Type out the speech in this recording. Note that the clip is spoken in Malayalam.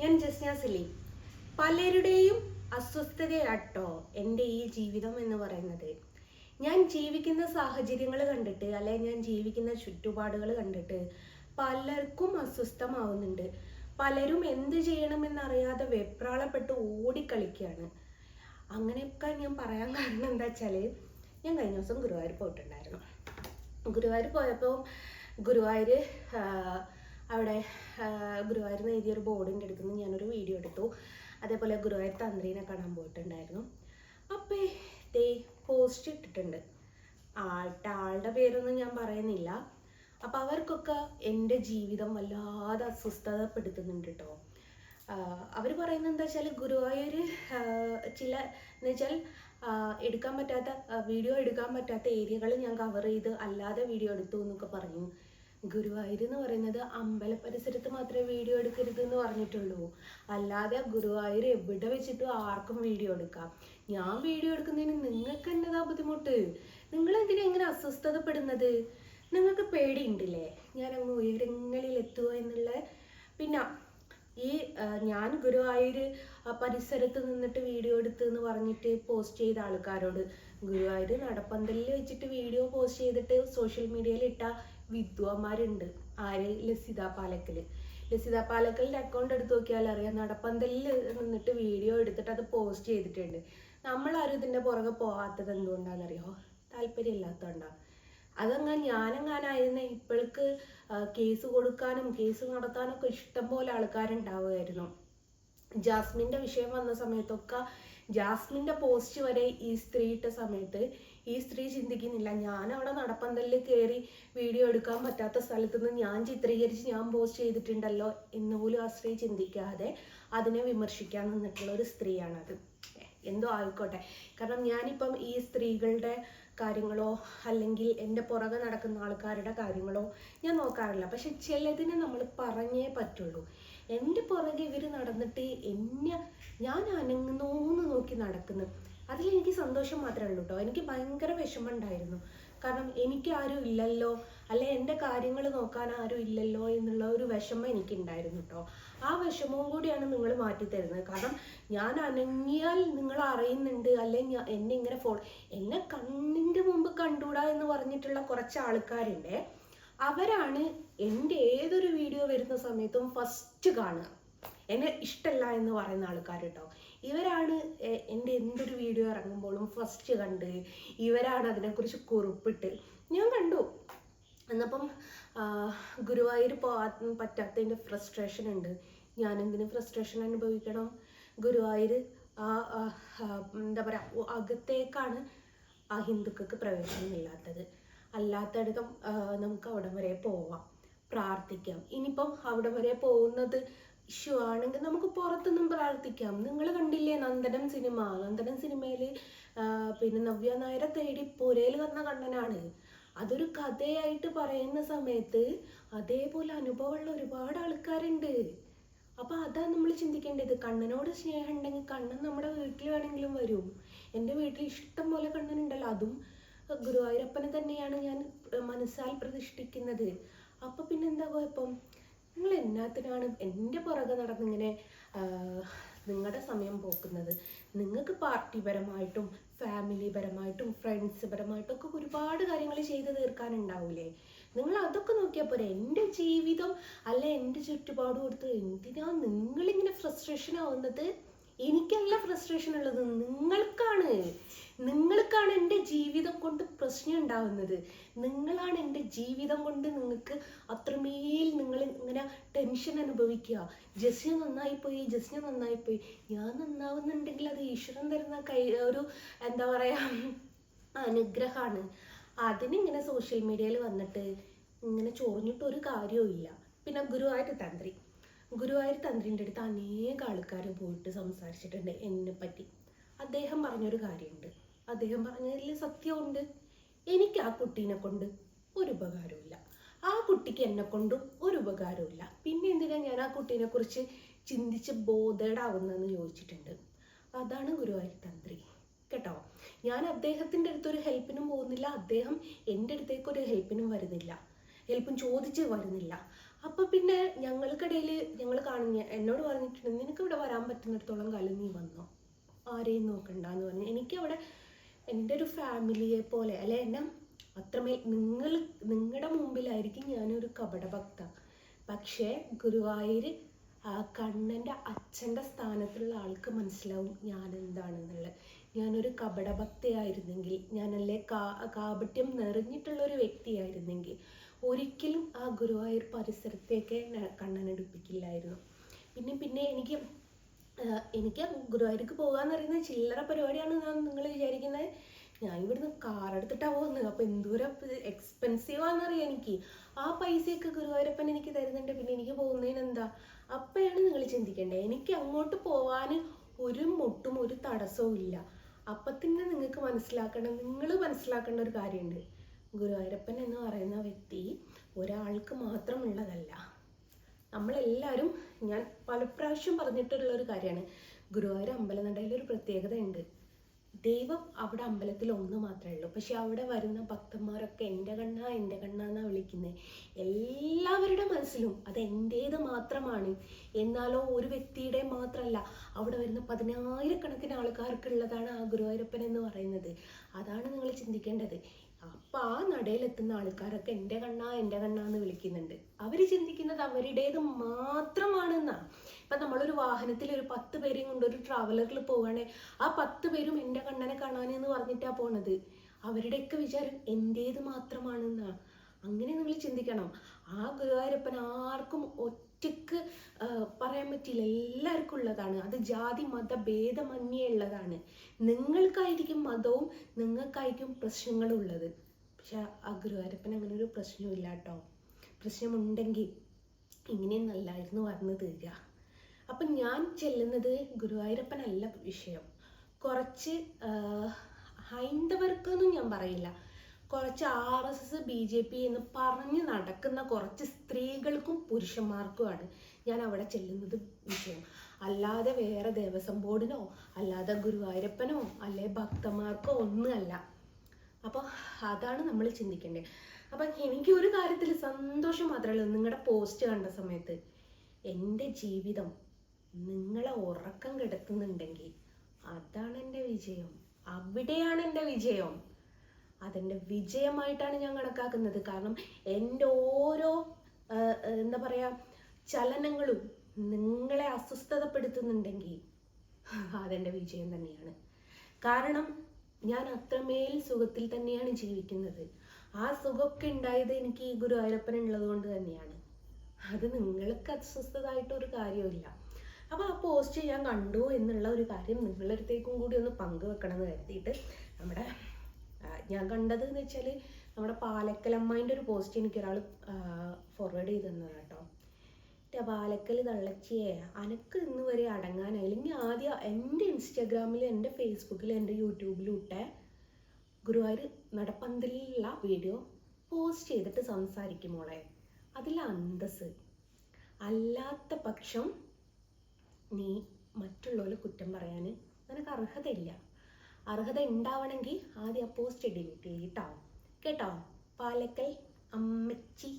ഞാൻ ജസ്ന സലീം പലരുടെയും അസ്വസ്ഥതയാട്ടോ എന്റെ ഈ ജീവിതം എന്ന് പറയുന്നത്. ഞാൻ ജീവിക്കുന്ന സാഹചര്യങ്ങൾ കണ്ടിട്ട് അല്ലെ ഞാൻ ജീവിക്കുന്ന ചുറ്റുപാടുകൾ കണ്ടിട്ട് പലർക്കും അസ്വസ്ഥമാവുന്നുണ്ട്. പലരും എന്ത് ചെയ്യണമെന്നറിയാതെ വെപ്രാളപ്പെട്ട് ഓടിക്കളിക്കുകയാണ്. അങ്ങനെയൊക്കെ ഞാൻ പറയാൻ കാരണം എന്താ വെച്ചാൽ ഞാൻ കഴിഞ്ഞ ദിവസം ഗുരുവായൂർ പോയിട്ടുണ്ടായിരുന്നു. ഗുരുവായൂർ പോയപ്പോൾ ഗുരുവായൂർ അവിടെ ഗുരുവായൂർ എഴുതിയൊരു ബോർഡിന്റെ അടുത്ത് നിന്ന് ഞാനൊരു വീഡിയോ എടുത്തു. അതേപോലെ ഗുരുവായൂർ തന്ത്രീനെ കാണാൻ പോയിട്ടുണ്ടായിരുന്നു. അപ്പോൾ ദേ പോസ്റ്റ് ഇട്ടിട്ടുണ്ട്. ആൾട്ട ആളുടെ പേരൊന്നും ഞാൻ പറയുന്നില്ല. അപ്പം അവർക്കൊക്കെ എന്റെ ജീവിതം വല്ലാതെ അസ്വസ്ഥതപ്പെടുത്തുന്നുണ്ട് കേട്ടോ അവർ പറയുന്നത് എന്താ വെച്ചാൽ ഗുരുവായൂർ ചില എന്ന് വെച്ചാൽ എടുക്കാൻ പറ്റാത്ത വീഡിയോ എടുക്കാൻ പറ്റാത്ത ഏരിയകൾ ഞാൻ കവർ ചെയ്ത് അല്ലാതെ വീഡിയോ എടുത്തു എന്നൊക്കെ പറഞ്ഞു. ഗുരുവായൂർ എന്ന് പറയുന്നത് അമ്പല പരിസരത്ത് മാത്രമേ വീഡിയോ എടുക്കരുത് എന്ന് പറഞ്ഞിട്ടുള്ളൂ. അല്ലാതെ ഗുരുവായൂർ എവിടെ വെച്ചിട്ടും ആർക്കും വീഡിയോ എടുക്കാം. ഞാൻ വീഡിയോ എടുക്കുന്നതിന് നിങ്ങൾക്ക് എന്നതാ ബുദ്ധിമുട്ട്? നിങ്ങൾ എന്തിനാ ഇങ്ങനെ അസ്വസ്ഥതപ്പെടുന്നത്? നിങ്ങൾക്ക് പേടിയുണ്ടല്ലേ? ഞാൻ അങ്ങ് ഉയരങ്ങളിൽ എത്തുക എന്നുള്ള പിന്നെ ഈ ഞാൻ ഗുരുവായൂർ പരിസരത്ത് നിന്നിട്ട് വീഡിയോ എടുത്ത് എന്ന് പറഞ്ഞിട്ട് പോസ്റ്റ് ചെയ്ത ആൾക്കാരോട് ഗുരുവായൂർ നടപ്പന്തലിൽ വെച്ചിട്ട് വീഡിയോ പോസ്റ്റ് ചെയ്തിട്ട് സോഷ്യൽ മീഡിയയിൽ ഇട്ട വിദ്വാന്മാരുണ്ട്. ആര്? ലസിത പാലക്കൽ ലസിത പാലക്കലിന്റെ അക്കൗണ്ട് എടുത്ത് നോക്കിയാൽ അറിയാം. നടപ്പന്തലിൽ നിന്നിട്ട് വീഡിയോ എടുത്തിട്ട് അത് പോസ്റ്റ് ചെയ്തിട്ടുണ്ട്. നമ്മളാരും ഇതിന്റെ പുറകെ പോകാത്തത് എന്തുകൊണ്ടാണെന്നറിയോ? താല്പര്യമില്ലാത്തതുകൊണ്ടാണ് അതങ്ങനെ ഞാനങ്ങാനായിരുന്ന ഇപ്പോഴേക്ക് കേസ് കൊടുക്കാനും കേസ് നടത്താനൊക്കെ ഇഷ്ടം പോലെ ആൾക്കാരുണ്ടാവുമായിരുന്നു. ജാസ്മിന്റെ വിഷയം വന്ന സമയത്തൊക്കെ ജാസ്മിന്റെ പോസ്റ്റ് വരെ ഈ സ്ത്രീ ഇട്ട സമയത്ത് ഈ സ്ത്രീ ചിന്തിക്കുന്നില്ല. ഞാൻ അവിടെ നടപ്പന്തലിൽ കയറി വീഡിയോ എടുക്കാൻ പറ്റാത്ത സ്ഥലത്ത് നിന്ന് ഞാൻ ചിത്രീകരിച്ച് ഞാൻ പോസ്റ്റ് ചെയ്തിട്ടുണ്ടല്ലോ എന്ന് പോലും ആ സ്ത്രീ ചിന്തിക്കാതെ അതിനെ വിമർശിക്കാൻ നിന്നിട്ടുള്ള ഒരു സ്ത്രീയാണത്. എന്തോ ആയിക്കോട്ടെ. കാരണം ഞാനിപ്പം ഈ സ്ത്രീകളുടെ കാര്യങ്ങളോ അല്ലെങ്കിൽ എന്റെ പുറകെ നടക്കുന്ന ആൾക്കാരുടെ കാര്യങ്ങളോ ഞാൻ നോക്കാറില്ല. പക്ഷെ ചിലതിനെ നമ്മൾ പറഞ്ഞേ പറ്റുള്ളൂ. എന്റെ പുറകെ ഇവർ നടന്നിട്ട് എന്നെ ഞാൻ അനങ്ങുന്നോന്ന് നോക്കി നടക്കുന്നു അതിലെനിക്ക് സന്തോഷം മാത്രമേ ഉള്ളൂ എനിക്ക് ഭയങ്കര വിഷമം ഉണ്ടായിരുന്നു. കാരണം എനിക്ക് ആരും ഇല്ലല്ലോ. അല്ലെ എന്റെ കാര്യങ്ങൾ നോക്കാൻ ആരും ഇല്ലല്ലോ എന്നുള്ള ഒരു വിഷമം എനിക്കുണ്ടായിരുന്നു കേട്ടോ. ആ വിഷമവും കൂടിയാണ് നിങ്ങൾ മാറ്റി തരുന്നത് കാരണം ഞാൻ അനങ്ങിയാൽ നിങ്ങൾ അറിയുന്നുണ്ട്. അല്ലെ ഞാൻ എന്നെ ഇങ്ങനെ ഫോൺ എന്നെ കണ്ണിന്റെ മുമ്പ് കണ്ടൂടാ എന്ന് പറഞ്ഞിട്ടുള്ള കുറച്ച് ആൾക്കാരുണ്ട്. അവരാണ് എന്റെ ഏതൊരു വീഡിയോ വരുന്ന സമയത്തും ഫസ്റ്റ് കാണുക. എന്നെ ഇഷ്ടമല്ല എന്ന് പറയുന്ന ആൾക്കാർ കേട്ടോ ഇവരാണ് എന്റെ എന്തൊരു വീഡിയോ ഇറങ്ങുമ്പോഴും ഫസ്റ്റ് കണ്ട് ഇവരാണ് അതിനെക്കുറിച്ച് കുറിപ്പിട്ട് ഞാൻ കണ്ടു. എന്നപ്പം ഗുരുവായൂർ പോകാൻ പറ്റാത്തതിന്റെ ഫ്രസ്ട്രേഷൻ ഉണ്ട്. ഞാൻ എന്തിന് ഫ്രസ്ട്രേഷൻ അനുഭവിക്കണം? ഗുരുവായൂർ ആ എന്താ പറയുക അകത്തേക്കാണ് ആ ഹിന്ദുക്കൾക്ക് പ്രവേശനമില്ലാത്തത് അല്ലാത്തടത്തും ആ, നമുക്ക് അവിടെ വരെ പോവാം പ്രാർത്ഥിക്കാം. ഇനിയിപ്പം അവിടെ വരെ പോകുന്നത് ഇഷ്യൂ ആണെങ്കിൽ നമുക്ക് പുറത്തൊന്നും പ്രാർത്ഥിക്കാം. നിങ്ങൾ കണ്ടില്ലേ നന്ദനം സിനിമ നന്ദനം സിനിമയിൽ പിന്നെ നവ്യ നായരെ തേടി പുരയിൽ വന്ന കണ്ണനാണ്. അതൊരു കഥയായിട്ട് പറയുന്ന സമയത്ത് അതേപോലെ അനുഭവമുള്ള ഒരുപാട് ആൾക്കാരുണ്ട്. അപ്പൊ അതാ നമ്മൾ ചിന്തിക്കേണ്ടത്. കണ്ണനോട് സ്നേഹം ഉണ്ടെങ്കിൽ കണ്ണൻ നമ്മുടെ വീട്ടിൽ വേണമെങ്കിലും വരും. എന്റെ വീട്ടിൽ ഇഷ്ടം പോലെ കണ്ണനുണ്ടല്ലോ അതും ഗുരുവായൂരപ്പനെ തന്നെയാണ് ഞാൻ മനസ്സാൽ പ്രതിഷ്ഠിക്കുന്നത്. അപ്പൊ പിന്നെന്താ കുഴപ്പം? നിങ്ങൾ എന്നാത്തിനാണ് എന്റെ പുറകെ നടന്നിങ്ങനെ നിങ്ങളുടെ സമയം പോക്കുന്നത്. നിങ്ങൾക്ക് പാർട്ടിപരമായിട്ടും ഫാമിലി പരമായിട്ടും ഫ്രണ്ട്സ് പരമായിട്ടും ഒക്കെ ഒരുപാട് കാര്യങ്ങൾ ചെയ്ത് തീർക്കാനുണ്ടാവൂലേ? നിങ്ങൾ അതൊക്കെ നോക്കിയാൽ പോരെ. എന്റെ ജീവിതം അല്ല എന്റെ ചുറ്റുപാടും കൊടുത്ത് എന്തിനാ നിങ്ങളിങ്ങനെ ഫ്രസ്ട്രേഷൻ ആവുന്നത്? എനിക്കല്ല ഫ്രസ്ട്രേഷൻ ഉള്ളത്. നിങ്ങൾക്കാണ് നിങ്ങൾക്കാണ് എന്റെ ജീവിതം കൊണ്ട് പ്രശ്നം ഉണ്ടാവുന്നത്. നിങ്ങളാണ് എന്റെ ജീവിതം കൊണ്ട് നിങ്ങൾക്ക് അത്രമേൽ നിങ്ങൾ ഇങ്ങനെ ടെൻഷൻ അനുഭവിക്കുക. ജസ്ന നന്നായിപ്പോയി ജസ്ന നന്നായിപ്പോയി. ഞാൻ നന്നാവുന്നുണ്ടെങ്കിൽ അത് ഈശ്വരൻ തരുന്ന കൈ ഒരു എന്താ പറയുക അനുഗ്രഹമാണ് അതിനിങ്ങനെ സോഷ്യൽ മീഡിയയിൽ വന്നിട്ട് ഇങ്ങനെ ചൊറിഞ്ഞിട്ട് ഒരു കാര്യവുമില്ല പിന്നെ ഗുരുവായൂർ തന്ത്രി. ഗുരുവായൂർ തന്ത്രിന്റെ അടുത്ത് അനേക ആൾക്കാർ പോയിട്ട് സംസാരിച്ചിട്ടുണ്ട് എന്നെ പറ്റി അദ്ദേഹം പറഞ്ഞൊരു കാര്യമുണ്ട്. അദ്ദേഹം പറഞ്ഞതിൽ സത്യമുണ്ട്. എനിക്ക് ആ കുട്ടീനെ കൊണ്ട് ഒരു ഉപകാരമില്ല ആ കുട്ടിക്ക് എന്നെ കൊണ്ടും ഒരു ഉപകാരമില്ല പിന്നെ എന്തിനാ ഞാൻ ആ കുട്ടീനെ കുറിച്ച് ചിന്തിച്ച് ബോധേഡാവുന്നതെന്ന് ചോദിച്ചിട്ടുണ്ട്. അതാണ് ഗുരുവായൂർ തന്ത്രി. കേട്ടോ? ഞാൻ അദ്ദേഹത്തിന്റെ അടുത്ത് ഒരു ഹെൽപ്പിനും പോകുന്നില്ല. അദ്ദേഹം എന്റെ അടുത്തേക്ക് ഒരു ഹെൽപ്പിനും വരുന്നില്ല. ഹെൽപ്പും ചോദിച്ച് വരുന്നില്ല. അപ്പൊ പിന്നെ ഞങ്ങൾക്കിടയിൽ ഞങ്ങൾ കാണുന്ന എന്നോട് പറഞ്ഞിട്ടുണ്ട് നിനക്ക് ഇവിടെ വരാൻ പറ്റുന്നിടത്തോളം കാലം നീ വന്നോ? ആരെയും നോക്കണ്ട എന്ന് പറഞ്ഞു. എനിക്കവിടെ എന്റെ ഒരു ഫാമിലിയെ പോലെ അല്ലെ? എന്നെ അത്രമേ നിങ്ങൾ നിങ്ങളുടെ മുമ്പിലായിരിക്കും ഞാനൊരു കപടഭക്ത. പക്ഷേ ഗുരുവായൂർ കണ്ണന്റെ അച്ഛന്റെ സ്ഥാനത്തുള്ള ആൾക്ക് മനസ്സിലാവും ഞാൻ എന്താണെന്നുള്ളത് ഞാനൊരു കപടഭക്തയായിരുന്നെങ്കിൽ ഞാനല്ലേ കാ കാപട്യം നിറഞ്ഞിട്ടുള്ളൊരു വ്യക്തിയായിരുന്നെങ്കിൽ ഒരിക്കലും ആ ഗുരുവായൂർ പരിസരത്തേക്ക് കണ്ണനെടുപ്പിക്കില്ലായിരുന്നു പിന്നെ പിന്നെ എനിക്ക് എനിക്ക് ഗുരുവായൂർക്ക് പോകാന്ന് പറയുന്നത് ചില്ലറ പരിപാടിയാണ് ഞാൻ നിങ്ങൾ വിചാരിക്കുന്നത്? ഞാൻ ഇവിടുന്ന് കാർ എടുത്തിട്ടാണ് പോകുന്നത്. അപ്പൊ എന്തോരം എക്സ്പെൻസീവ് ആണെന്നറിയാം എനിക്ക്? ആ പൈസയൊക്കെ ഗുരുവായൂരപ്പൻ എനിക്ക് തരുന്നുണ്ട്. പിന്നെ എനിക്ക് പോകുന്നതിന് എന്താ? അപ്പോഴാണ് നിങ്ങൾ ചിന്തിക്കേണ്ടത്. എനിക്ക് അങ്ങോട്ട് പോവാൻ ഒരു മുട്ടും ഒരു തടസ്സവും ഇല്ല. അപ്പൊ തന്നെ നിങ്ങൾക്ക് മനസ്സിലാക്കണം നിങ്ങൾ മനസ്സിലാക്കേണ്ട ഒരു കാര്യമുണ്ട്. ഗുരുവായൂരപ്പൻ എന്ന് പറയുന്ന വ്യക്തി ഒരാൾക്ക് മാത്രമുള്ളതല്ല. നമ്മളെല്ലാവരും ഞാൻ പലപ്രാവശ്യം പറഞ്ഞിട്ടുള്ള ഒരു കാര്യമാണ്. ഗുരുവായൂർ അമ്പലനടയിൽ ഒരു പ്രത്യേകത ഉണ്ട് ദൈവം അവിടെ അമ്പലത്തിൽ ഒന്ന് മാത്രമേ ഉള്ളൂ. പക്ഷെ അവിടെ വരുന്ന ഭക്തന്മാരൊക്കെ എന്റെ കണ്ണ എന്റെ കണ്ണ എന്നാണ് വിളിക്കുന്നത് എല്ലാവരുടെ മനസ്സിലും അത് എന്റേത് മാത്രമാണ്. എന്നാലോ ഒരു വ്യക്തിയുടെ മാത്രമല്ല അവിടെ വരുന്ന പതിനായിരക്കണക്കിന് ആൾക്കാർക്കുള്ളതാണ് ആ ഗുരുവായൂരപ്പൻ എന്ന് പറയുന്നത്. അതാണ് നിങ്ങൾ ചിന്തിക്കേണ്ടത്. അപ്പൊ ആ നടയിലെത്തുന്ന ആൾക്കാരൊക്കെ എന്റെ കണ്ണാ എന്റെ കണ്ണാന്ന് വിളിക്കുന്നുണ്ട്. അവർ ചിന്തിക്കുന്നത് അവരുടേത് മാത്രമാണെന്നാ. ഇപ്പൊ നമ്മളൊരു വാഹനത്തിൽ ഒരു പത്ത് പേരെയും കൊണ്ട് ഒരു ട്രാവലറിൽ പോവുകയാണെങ്കിൽ ആ പത്ത് പേരും എന്റെ കണ്ണനെ കാണാനെന്ന് പറഞ്ഞിട്ടാ പോണത്. അവരുടെയൊക്കെ വിചാരം എന്റേത് മാത്രമാണെന്നാ. അങ്ങനെ നിങ്ങൾ ചിന്തിക്കണം. ആ ഗുരുവായൂരപ്പൻ ആർക്കും ഒറ്റയ്ക്ക് പറയാൻ പറ്റില്ല എല്ലാവർക്കും ഉള്ളതാണ്. അത് ജാതി മത ഭേദമന്യേ ഉള്ളതാണ്. നിങ്ങൾക്കായിരിക്കും മതവും നിങ്ങൾക്കായിരിക്കും പ്രശ്നങ്ങളും ഉള്ളത് പക്ഷെ ആ ഗുരുവായൂരപ്പൻ അങ്ങനെ ഒരു പ്രശ്നമില്ല കേട്ടോ. പ്രശ്നമുണ്ടെങ്കിൽ ഇങ്ങനെയൊന്നല്ലായിരുന്നു വന്നു തീരുക. അപ്പം ഞാൻ ചെല്ലുന്നത് ഗുരുവായൂരപ്പനല്ല വിഷയം. കുറച്ച് ഹൈന്ദവർക്ക് ഞാൻ പറയില്ല. കുറച്ച് R S S B J P എന്ന് പറഞ്ഞ് നടക്കുന്ന കുറച്ച് സ്ത്രീകൾക്കും പുരുഷന്മാർക്കുമാണ് ഞാൻ അവിടെ ചെല്ലുന്നത് വിഷയം. അല്ലാതെ വേറെ ദേവസ്വം ബോർഡിനോ അല്ലാതെ ഗുരുവായൂരപ്പനോ അല്ലെ ഭക്തന്മാർക്കോ ഒന്നുമല്ല. അപ്പോൾ അതാണ് നമ്മൾ ചിന്തിക്കേണ്ടത് അപ്പം എനിക്ക് ഒരു കാര്യത്തിൽ സന്തോഷം മാത്രമേ നിങ്ങളുടെ പോസ്റ്റ് കണ്ട സമയത്ത് എന്റെ ജീവിതം നിങ്ങളെ ഉറക്കം കിടത്തുന്നുണ്ടെങ്കിൽ അതാണ് എന്റെ വിജയം. അവിടെയാണ് എന്റെ വിജയം. അതെന്റെ വിജയമായിട്ടാണ് ഞാൻ കണക്കാക്കുന്നത്. കാരണം എന്റെ ഓരോ എന്താ പറയുക ചലനങ്ങളും നിങ്ങളെ അസ്വസ്ഥതപ്പെടുത്തുന്നുണ്ടെങ്കിൽ അതെന്റെ വിജയം തന്നെയാണ്. കാരണം ഞാൻ അത്രമേൽ സുഖത്തിൽ തന്നെയാണ് ജീവിക്കുന്നത്. ആ സുഖമൊക്കെ ഉണ്ടായത് എനിക്ക് ഈ ഗുരുവായൂരപ്പൻ ഉള്ളത് കൊണ്ട് തന്നെയാണ്. അത് നിങ്ങൾക്ക് അസ്വസ്ഥതായിട്ട് ഒരു കാര്യമില്ല. അപ്പോൾ ആ പോസ്റ്റ് ഞാൻ കണ്ടു എന്നുള്ള ഒരു കാര്യം നിങ്ങളുടെ അടുത്തേക്കും കൂടി ഒന്ന് പങ്കുവെക്കണം എന്ന് കരുതിയിട്ട് നമ്മുടെ ഞാൻ കണ്ടത് എന്ന് വെച്ചാൽ നമ്മുടെ പാലക്കലമ്മേന്റെ ഒരു പോസ്റ്റ് എനിക്ക് ഒരാൾ ഫോർവേഡ് ചെയ്ത് തന്നതാണ് കേട്ടോ പാലക്കൽ തള്ളച്ചിയെ അനക്ക് ഇന്ന് വരെ അടങ്ങാനായി. അല്ലെങ്കിൽ ആദ്യം എന്റെ ഇൻസ്റ്റാഗ്രാമിൽ എന്റെ ഫേസ്ബുക്കിൽ എന്റെ യൂട്യൂബിലും ഇട്ട ഗുരുവായൂർ നടപ്പന്തലിലുള്ള വീഡിയോ പോസ്റ്റ് ചെയ്തിട്ട് സംസാരിക്കും മോളെ. അതിൽ അന്തസ് അല്ലാത്ത പക്ഷം നീ മറ്റുള്ളവരെ കുറ്റം പറയാൻ നിനക്ക് അർഹതയില്ല. അർഹത ഉണ്ടാവണമെങ്കിൽ ആദ്യം ആ പോസ്റ്റ് ഡിലീറ്റ് ചെയ്യട്ടോ കേട്ടോ? പാലക്കൽ അമ്മച്ചി.